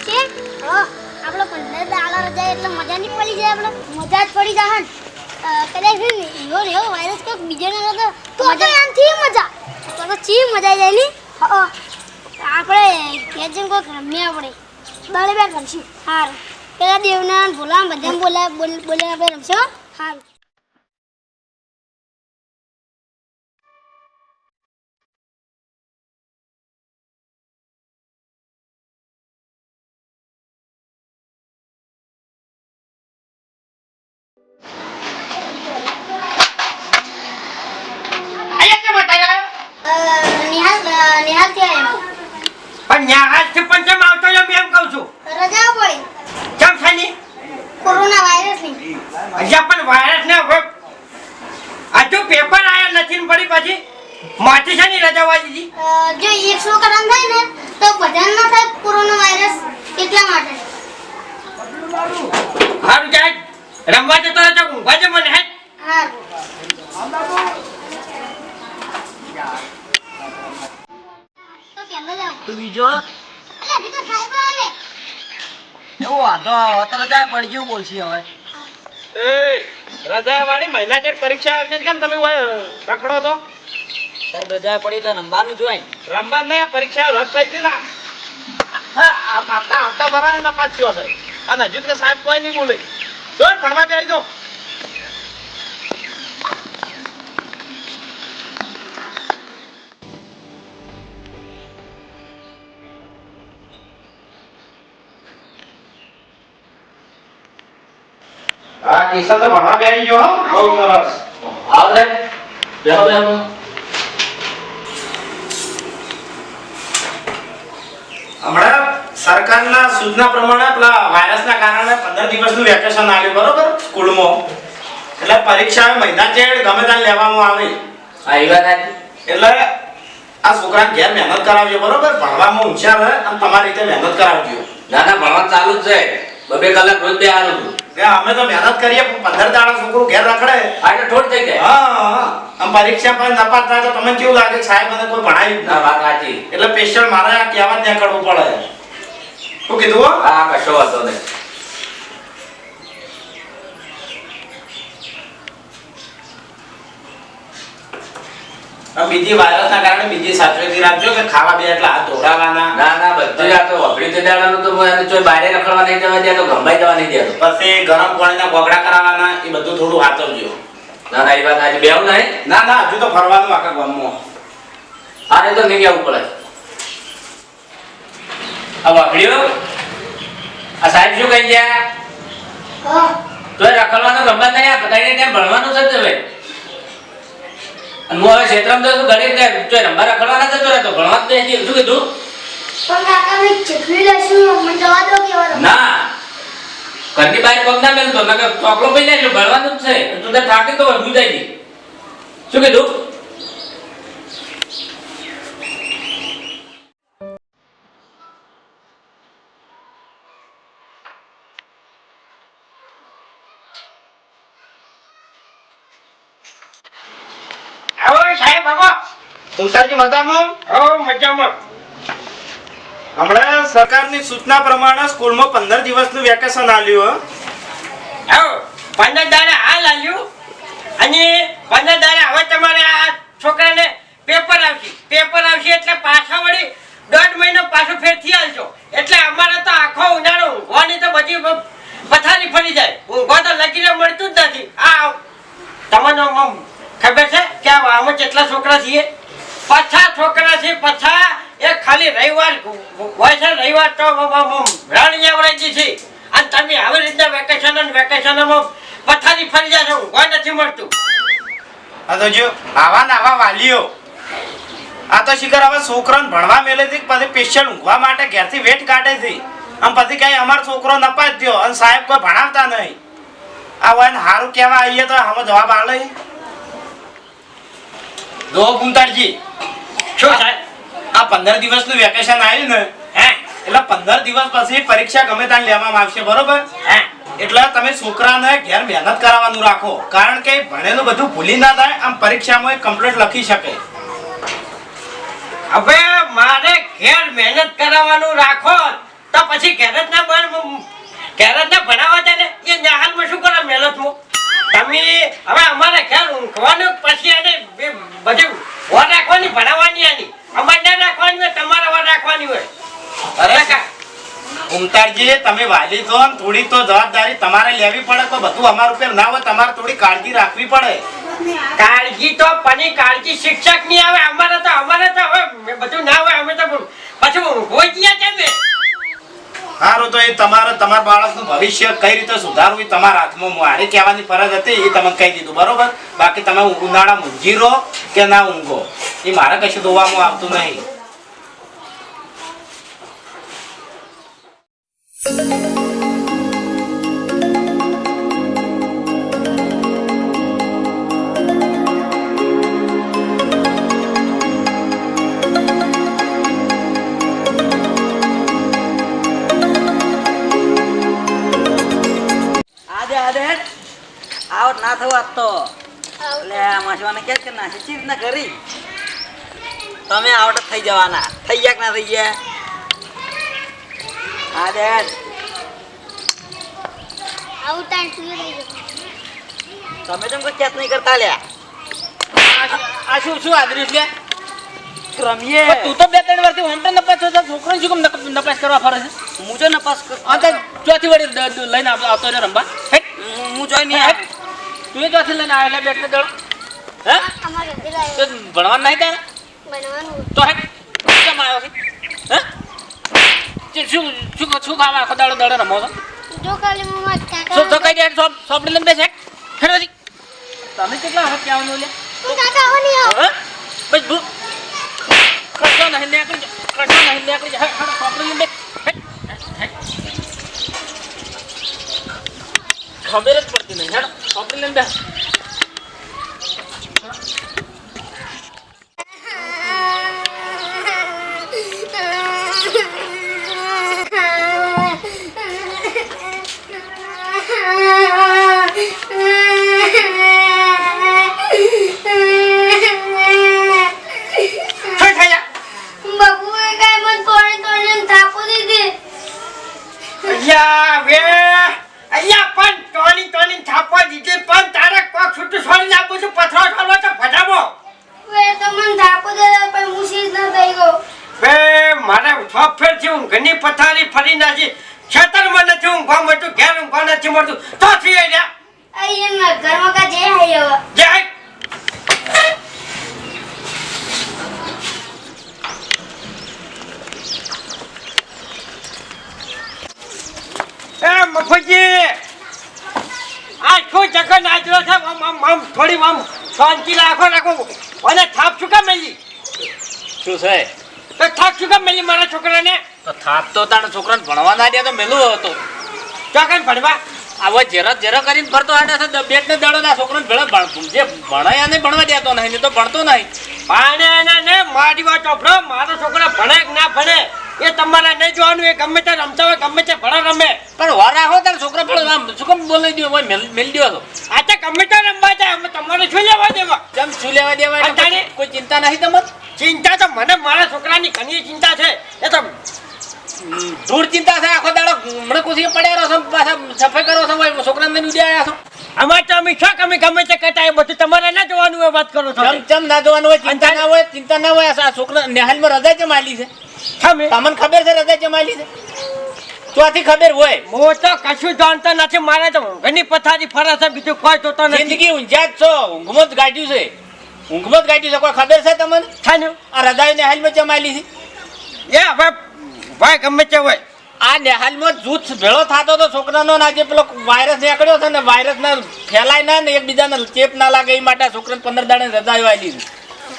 છે? હા આપણે પંદર દાડા રજા એટલે મજા નહીં પડી જાય આપણે મજા જ પડી જાય કદાચ એવો એવો વાયરસ કોઈક બીજાને હતો તો તો એનાથી મજા. તો તો ચી મજા જાય હા આપણે કેજન કોઈક રમ્યા આપણે દાડે બે રમશું. સારું પેલા દેવના ભોલા બધા બોલ બોલે આપણે રમશું સારું અહીંયા કેમ હતા અ, નિહાલ અ, નિહાલ ત્યાં પણ ન્યા આજથી પંચમ આવતો જો એમ કહું છું રજા પડી કેમ છે ની કોરોના વાયરસની અહીંયા પણ વાયરસ ને હવે હજુ પેપર આયા નથી ને પડી પછી. માટી છે ની રજા વાળી દીધી અ, જો એકસો કરાન થાય ને તો બધાને ના થાય કોરોના વાયરસ એટલા માટે. સારું જાય. રમવા જતો રહેતો ઊંઘવા જ મને હા. તો કેમ જાવ તું બીજો અલે હજી તો સાહેબ આલે એવો વાંધો અત્યારે જાય પડી ગયું બોલશી હવે. રજા વાળી મહિલા ચેક પરીક્ષા આવશે કેમ તમે રખડો તો? સાહેબ રજા પડી તો રમવાનું જોઈ રમવા નહીં પરીક્ષા રદ થઈ ના. આવતા ભરાય થયો છે. અને હજુ કે સાહેબ કોઈ નહીં બોલે. તો ભણવા બેસી દો આ કિસ્સા તો ભણવા બેસી ગયો બહુ સરસ. આવડે બેહો બેહો. હમણાં સરકારના સૂચના પ્રમાણે પેલા વાયરસના કારણે પંદર દિવસનું વેકેશન આવ્યું બરોબર? સ્કૂલમાં. એટલે પરીક્ષા મહિના ચેડ ગમે ત્યાં લેવામાં આવે. વાત એટલે આ છોકરા ઘેર મહેનત કરાવજો બરોબર? ભણવામાં હોશિયાર રહે અને તમારી રીતે મહેનત કરાવજો. ના ના ભણવા ચાલુ જ છે. બબે કલાક રોજ બે હતું કે અમે તો મહેનત કરીએ પણ પંદર દાડા છોકરું ઘેર રખડે. આ એટલે ઠોટ થઈ જાય. હા આમ પરીક્ષા પર નપાસ થાય તો તમને કેવું લાગે? સાહેબ મને કોઈ ભણાવી ના વાત સાચી. એટલે પેશન્ટ મારે આ કહેવા ત્યાં કરવું પડે. શું કીધું હો? હા કશો વાંધો નહીં. બીજી વાયરસના કારણે બીજી સાવચેતી રાખજો કે ખાવા બે એટલે હાથ ધોડાવાના ના ના બધું આ તો વગડી તે દાડાનું તો એને ચોય બહારે રખડવા નહીં જવા દે તો ગંભાઈ જવા નહીં દેતો. પછી ગરમ પાણીના કોગળા કરાવવાના એ બધું થોડું વાંચવજો ના ના એ વાત આજે બેવ નહીં? ના ના હજુ તો ફરવાનું આખા ગામમાં. આને તો નહીં આવવું પડે. આ વગડ્યો આ સાહેબ શું કહી ગયા? તો રખડવાનું ગમત નહીં આ બધાને ત્યાં ભણવાનું છે જ હવે. અને હું હવે ક્ષેત્રમાં તો શું ઘરે તો રમવા રખડવાના જતો રહેતો ભણવા નહીં શું કીધું? પણ કાકા મેં ચકલી લેશું મને જવા દો કેવા ના. ઘરની બહાર પગ ના મેલતો નકર ચોકલો પઈ જાય ભણવાનું જ છે. તું તો થાકી તો હું જાય દી શું કીધું આવો સાહેબ આવો તુષારજી મજામાં? આવો મજામાં. હમણાં સરકારની સૂચના પ્રમાણે સ્કૂલમાં પંદર દિવસનું વેકેશન આલ્યું હો. પંદર દાડા હાલ આવ્યું અને પંદર દાડા હવે તમારે આ છોકરાને પેપર આવશે. પેપર આવશે એટલે પાછા વળી દોઢ મહિનો પાછો ફેરથી આવજો એટલે અમારે તો આખો ઉનાળો ઊંઘવાની તો બધી પથારી ફરી જાય. ઊંઘવા તો લગીને મળતું જ નથી. આ તમને ખબર છે કે આમાં કેટલા છોકરા છીએ? પછા છોકરા છે, પછા એ ખાલી રવિવાર હોય છે, રવિવાર તો આમ આમ આમ રણ એવરેજી છે. અને તમે આવી રીતના વેકેશન અને વેકેશનમાં પથારી ફરી છે ઊંઘવા નથી મળતું. આ તો જો આવા નાવા વાલીઓ. આ તો શિખર હવે છોકરાને ભણવા મેલે છે, પછી સ્પેશિયલ ઊંઘવા માટે ઘેરથી વેટ કાઢે છે. આમ પછી કઈ અમારો છોકરો નપાજ થયો, અને સાહેબ કોઈ ભણાવતા નહીં. આ હોય સારું કહેવા આવીએ તો આમાં જવાબ આલે. જો કુંતારજી શું સાહેબ? આ પંદર દિવસનું વેકેશન આવ્યું ને, હે? એટલે પંદર દિવસ પછી પરીક્ષા ગમે ત્યાં લેવામાં આવશે, બરોબર? હે? એટલે તમે છોકરાને ઘેર મહેનત કરાવવાનું રાખો. કારણ કે ભણેલું બધું ભૂલી ના થાય, આમ પરીક્ષામાં કમ્પ્લીટ લખી શકે. હવે મારે ઘેર મહેનત કરાવવાનું રાખો, તો પછી ઘેર જ ના ઘેર જ ના ભણાવવા છે ને એ નિહાલમાં શું કરો, મહેનતમાં? તમે હવે અમારે ઘેર ઊંઘવાનું પછી એને બે- બધી રાખવાની ભણાવવાની આની. અમારે ના રાખવાની હોય તમારે વાર રાખવાની હોય. અરે ઉમતારજી તમે વાલી છો થોડી તો જવાબદારી તમારે લેવી પડે તો બધું અમારું ના હોય તમારે થોડી કાળજી રાખવી પડે. કાળજી તો કાળજી શિક્ષકની આવે અમારે તો અમારે તો હવે બધું ના હોય અમે તો પછી ઊંઘો ગયા ને. સારું તો એ તમારે તમારા બાળકનું ભવિષ્ય કઈ રીતે સુધારવું એ તમારા હાથમાં. મારી કહેવાની ફરજ હતી, એ તમે કહી દીધું, બરોબર? બાકી તમે ઉનાળા ઊંઘી રહો કે ના ઊંઘો? એ મારે કશું ધોવામાં આવતું નહીં. આ કે કે ચી રીતના કરી. તમે આવટ જ થઈ જવાના. થઈ ગયા કે ના થઈ ગયા? થઈ ગયો તમે તેમ કોઈ ચેત નહીં કરતા લ્યા. આ શું શું આદર્યું છે? રમીએ તું તો બે ત્રણ વર્ષથી હોમ નપાસ છો. તો છોકરાને શું કેમ નપાસ કરવા ફરે છે? હું જો નપાસ કર તો ચોથી વળી લઈને આવ- આવતો રમવા. હું હું જોઈ નહીં તું ચોથી લઈને આવેલા બેટ ને દડો. હે? તો ભણવાનું નહીં તારે? તો હેટ કેમ આવ્યો છે? હે? શું શું શું ખાવા આખો દાડો દાડો રમો છો? જો ખાલી મમ્મા કાકા શું તો કઈ દે સોપ સોપડી લઈને બેસે હેડો જી તમે કેટલા વખત કહેવાનું લે કાકા આવો નહીં આવો. બસ ભૂ કશો નહીં નીકળી જા કશો નહીં નીકળી જા. હેડ હેડ લઈને બેસ. હેડ હેડ. ખબર જ પડતી નહીં હેડો સોપડી લઈને બેસ શું થયા બબુએ કાંઈ મને તોડી તોડીને થાપો દીધી અહીંયા વે અહીંયા પણ ટોની ટોની થાપવા દીધી પણ તારે કોક છૂટું છોડી આપું છું પથરો છોડવો તો ભજાવો વે તો મને થાપો દીધો પણ હું સીધ ન થઈ ગયો બે મારે છ ફેરથી ઊંઘની ફરી નાખી ખેતરમાં નથી ઊંઘવા મળતું ઘેર ઊંઘવા નથી મળતું. તો થઈ રહ્યા. અહીંયા ઘરમાં કા જે હાઈ જે જય એ મફજી આ શું ચક્કર નાચરો છે? આમ આમ આમ થોડી આમ શાંતિ રાખો રાખો. અને થાપ શું કામ મેલી? શું છે તો થાપ શું કામ મેલી મારા છોકરાને? તો થાપ તો તારા છોકરાને ભણવા ના દે તો મેલું હતો ચોકન ભણવા? આવો જેરા જેરા કરીને ફરતો આડે છે બેટ ને દડો ના છોકરાને ભેળો જે ભણાયા ને ભણવા દેતો નહીં તો ભણતો નહીં. પાણે એને ને મારી વાત ચોપડો મારો છોકરો ભણે કે ના ભણે એ તમારે નહીં જોવાનું એ ગમે તે રમતા હોય ગમે તે ભણે રમે. પણ વાર હો તારે છોકરો ભેળો શું કેમ બોલાઈ દો મેલ મેલ દ્યો તો. આ તો ગમે તે રમવા જાય તમારે શું લેવા દેવા? જેમ શું લેવા દેવા? અટાણે? કોઈ ચિંતા નહીં તમને ચિંતા તો મને મારા છોકરાની ઘણી ચિંતા છે. એ તો ધૂળ ચિંતા છે. આખો દાડો હમણાં કુસી પડ્યા છો પાછા સફાઈ કરો છો છોકરાને લઈને ઉડી આવ્યા છો. અમારે તો અમે શું અમે ગમે તે કહેતા એ બધું તમારે ના જોવાનું હોય વાત કરો છો. ચમ ના જોવાનું હોય ચિંતા ના હોય ચિંતા ના હોય આ છોકરા નિહાલમાં હૃદય છે. માલી છે તમને ખબર છે હૃદય છે માલી છે? ચોથી ખબર હોય. હું તો કશું જાણતો નથી. મારે તો ઘણી પથારી ફરે છે બીજું કોઈ જોતો નથી. જિંદગી ઊંઝ્યા જ છો. ઊંઘમાં જ ગાડ્યું છે. ઊંઘમાં જ ગાડ્યું છે. કોઈ ખબર છે તમને? થાનું આ રજાઈ નિહાલમાં જમાયેલી છે? એ હવે ભાઈ ગમે તે હોય. આ નેહાલમાં જૂથ ભેળો થતો તો છોકરાનો ના જે પેલો વાયરસ નીકળ્યો છે ને વાયરસ ના ફેલાય ના ને એકબીજાને ચેપ ના લાગે એ માટે છોકરાને પંદર દાડે રજા આવી છે.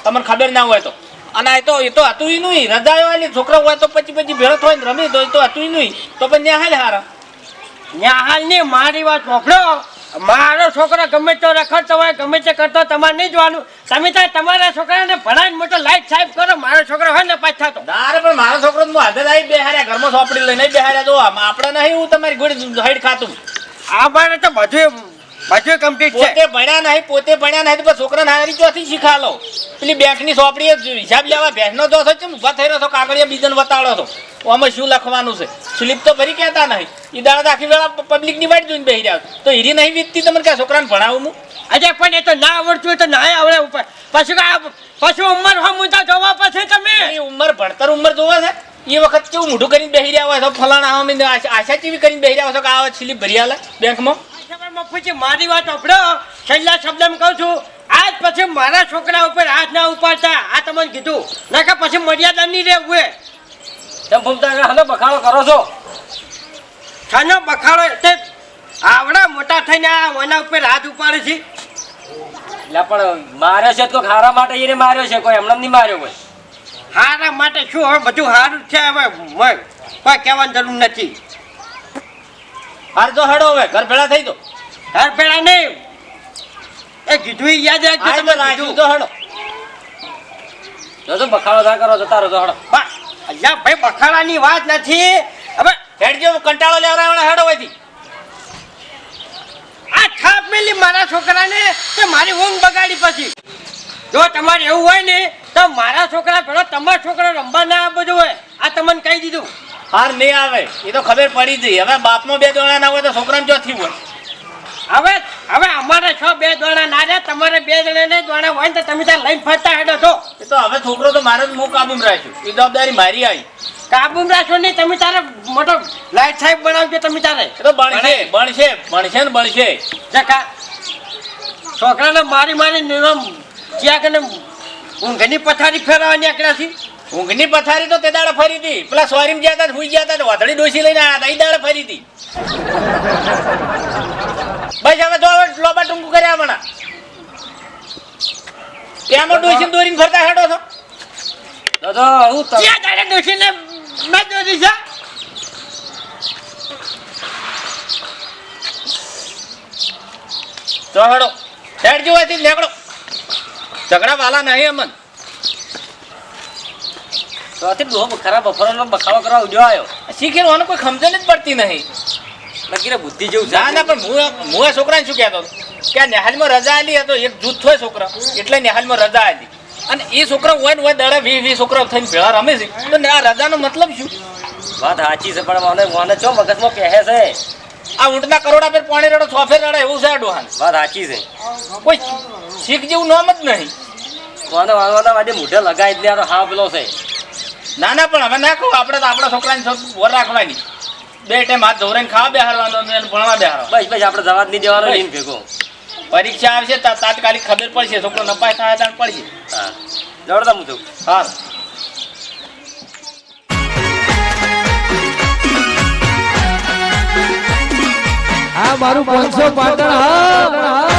તમને ખબર ના હોય તો. અને એ તો એ તો હતું ય નહીં રજાયો આલી છોકરો હોય તો પછી પછી ભેળો થાય ને રમી તો એ તો હતું નહીં તો પણ ન્યા હાલ હારા. હાલની મારી વાત મોકલો મારો છોકરો ગમે તો રખડતો હોય ગમે તે કરતો તમારે નહીં જોવાનું. તમે ત્યાં તમારા છોકરાને ભણાવીને મોટો લાઈટ સાહેબ કરો મારો છોકરો હોય ને પાછા તો તારે પણ મારો છોકરો તો હાથે આવી બેહાર્યા ઘરમાં સોપડી લઈને બેહાર્યા. જો આપણે નહીં હું તમારી ગોળી હાઈડ ખાતું. અમારે તો બધું બધું કમ્પ્લીટ છે. પોતે ભણ્યા નહીં પોતે ભણ્યા નહીં તો છોકરાને હારી ચોથી શીખાલો? પેલી બેંકની સોપડી હિસાબ લેવા ભેંસનો જો છે ઊભા થઈ રહ્યો છો કાગળિયા બીજાને બતાડો છો. આમાં શું લખવાનું છે? સ્લીપ તો ભરી કહેતા નહીં. એ દાડા આખી વેળા પબ્લિકની વાટ જોઈને બેસી રહ્યા. તો હીરી નહીં વીતતી તમને ક્યાં છોકરાને ભણાવું હું? અજય પણ એ તો ના આવડતું હોય તો ના આવડે ઉપર. પછી પછી ઉંમર હમ ઊંધા જોવા પછી તમે? એ ઉંમર ભણતર ઉંમર જોવા છે. એ વખત કેવું મોઢું કરીને બેસી રહ્યા હોય તો ફલાણા આવા આશા કેવી કરીને બેસી રહ્યા હોય છો કે આ સ્લીપ ભરી આલે બેંકમાં? મફુજી મારી વાત આપડો છેલ્લા શબ્દ કહું છું આજ પછી મારા છોકરા ઉપર હાથ ના ઉપાડતા. આ તમને કીધું. નકર પછી મર્યાદા નહીં રહેવું એ. તમે ભૂમતા હલો બખાડો કરો છો. છાનો બખાડો તે આવડા મોટા થઈને આ ઓના ઉપર હાથ ઉપાડે છે. એટલે પણ માર્યો છે તો ખારા માટે એને માર્યો છે કોઈ એમને નહીં માર્યો કોઈ હારા માટે શું? હવે બધું સારું છે હવે કોઈ કહેવાની જરૂર નથી. હાર તો હડો હવે ઘર ભેળા થઈ દો. ઘર પેલા નહીં. એ કીધું ઈ યાદ રાખજો તો તમે કીધું. તો હડો. જો બખાડો ના કરો જતા રહો હડો. અલ્યા ભાઈ બખાડાની વાત નથી. હવે હેડ કંટાળો લેવડાવવાનો હેડો હોયથી આ થાપ મેલી મારા છોકરાને તે મારી ઊંઘ બગાડી પછી. જો તમારે એવું હોય ને તો મારા છોકરા પેલો તમારા છોકરા રમવા ના બધું હોય. આ તમને કહી દીધું. હાર નહીં આવે. એ તો ખબર પડી જઈ. હવે બાપમાં બે દોણા ના હોય તો છોકરાને ચોથી હોય? હવે હવે અમારે છ બે દોણા ના રે તમારે બે જણા ને દોણા હોય તો તમે ત્યાં લઈને ફરતા હેડો છો. એ તો હવે છોકરો તો મારે હું કાબુમ રાખ્યું. એ જવાબદારી મારી આવી. કાબુ રાખો નહીં તમે તારે મોટો લાઈટ સાહેબ બનાવજો તમે તારે. એ તો બનશે બનશે બનશે ને બનશે. જકા છોકરાને મારી મારી ક્યાં કને ઊંઘની પથારી ફેરવાની આકડા છે. ઊંઘની પથારી તો તે દાડે ફરી હતી. પેલા સોરીમ ગયા હતા હુઈ ગયા હતા વાદળી ડોસી લઈને આવ્યા હતા એ દાડે ફરી હતી. બસ હવે જો હવે લોબા ટૂંકું કર્યા હમણાં. ત્યાંનો ડોસી દોરીને ફરતા હેડો છો? તો તો હું તો ક્યાં તારે ડોશીને મેં દોરી છે? તો હેડો હેડ જો નીકળો. ઝઘડા વાલા નહીં અમન. તો બહુ ખરાબ બફારો બખાડો કરવા ઉડ્યો આવ્યો શીખેલું કોઈ સમજણ જ પડતી નહીં. નક્કી બુદ્ધિ જેવું ના ના પણ હું હું આ છોકરાને શું કહેતો કે આ નિહાલમાં રજા આલી હતો એક જૂથ હોય છોકરા. એટલે નેહાલમાં રજા આલી. અને એ છોકરા હોય ને હોય દડા વીસ વીસ છોકરા થઈને ભેળા રમે છે. તો આ રજાનો મતલબ શું? વાત સાચી છે પણ મને મને ચો મગજમાં કહે છે આ ઊંટના કરોડા પર પાણી રડો સોફે રડે એવું છે આ ડોહાન વાત સાચી છે. કોઈ શીખ જેવું નામ જ નહીં. મને વાંધો આજે મૂઢે લગાવી દે આ તો હા પેલો છે. ના ના પણ હવે ના કહું આપણે તો આપણા છોકરાને વર રાખવાની. બે ટાઈમ હાથ ધોરણ ખાવા બેહારવાનો અને ભણવા બેહારો બસ બસ આપણે જવાબ નહીં દેવાનો લઈને ભેગો. પરીક્ષા આવશે તાત્કાલિક ખબર પડશે છોકરો નપાય થાય તાણ પડશે. હા. દોડતા હું છું? હા આ મારું પાંચસો પાટણ હા.